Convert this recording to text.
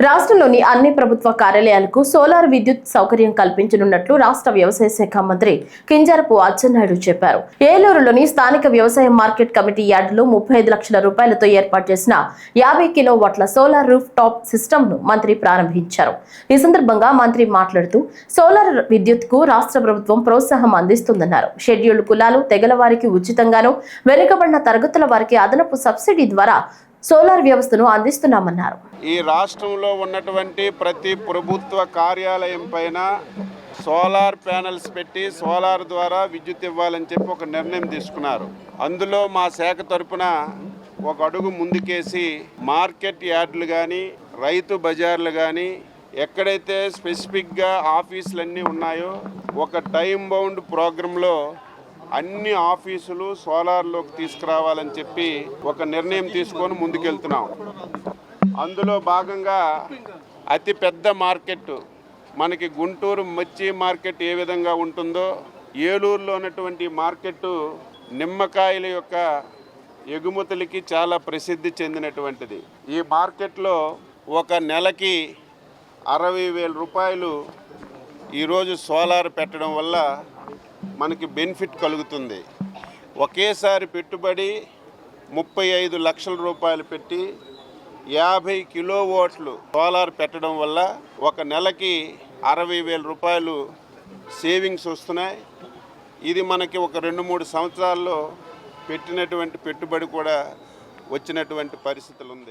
రాష్ట్రంలోని అన్ని ప్రభుత్వ కార్యాలయాలకు సోలార్ విద్యుత్ సౌకర్యం కల్పించనున్నట్లు రాష్ట్ర వ్యవసాయ శాఖ మంత్రి కింజరపు అచ్చెన్నాయుడు చెప్పారు. ఏలూరులోని స్థానిక వ్యవసాయ మార్కెట్ కమిటీ యార్డులో ముప్పై ఐదు లక్షల రూపాయలతో ఏర్పాటు చేసిన యాభై కిలో వాట్ల సోలార్ రూఫ్ టాప్ సిస్టమ్ను మంత్రి ప్రారంభించారు. ఈ సందర్భంగా మంత్రి మాట్లాడుతూ సోలార్ విద్యుత్కు రాష్ట్ర ప్రభుత్వం ప్రోత్సాహం అందిస్తుందన్నారు. షెడ్యూల్డ్ కులాలు తెగల వారికి ఉచితంగాను వెనుకబడిన తరగతుల వారికి అదనపు సబ్సిడీ ద్వారా సోలార్ వ్యవస్థను అందిస్తున్నామన్నారు. ఈ రాష్ట్రంలో ఉన్నటువంటి ప్రతి ప్రభుత్వ కార్యాలయం పైన సోలార్ ప్యానెల్స్ పెట్టి సోలార్ ద్వారా విద్యుత్ ఇవ్వాలని చెప్పి ఒక నిర్ణయం తీసుకున్నారు. అందులో మా శాఖ తరపున ఒక అడుగు ముందుకేసి మార్కెట్ యార్డులు కానీ రైతు బజార్లు కానీ ఎక్కడైతే స్పెసిఫిక్గా ఆఫీసులన్నీ ఉన్నాయో ఒక టైం బౌండ్ ప్రోగ్రాంలో అన్ని ఆఫీసులు సోలార్లోకి తీసుకురావాలని చెప్పి ఒక నిర్ణయం తీసుకొని ముందుకెళ్తున్నాం. అందులో భాగంగా అతి పెద్ద మార్కెట్ మనకి గుంటూరు మచ్చి మార్కెట్ ఏ విధంగా ఉంటుందో ఏలూరులో ఉన్నటువంటి మార్కెట్ నిమ్మకాయల యొక్క ఎగుమతులకి చాలా ప్రసిద్ధి చెందినటువంటిది. ఈ మార్కెట్లో ఒక నెలకి అరవై వేల రూపాయలు ఈరోజు సోలార్ పెట్టడం వల్ల మనకి బెనిఫిట్ కలుగుతుంది. ఒకేసారి పెట్టుబడి ముప్పై ఐదు లక్షల రూపాయలు పెట్టి యాభై కిలో ఓట్లు సోలార్ పెట్టడం వల్ల ఒక నెలకి అరవై వేల రూపాయలు సేవింగ్స్ వస్తున్నాయి. ఇది మనకి ఒక రెండు మూడు సంవత్సరాల్లో పెట్టినటువంటి పెట్టుబడి కూడా వచ్చినటువంటి పరిస్థితులు ఉంది.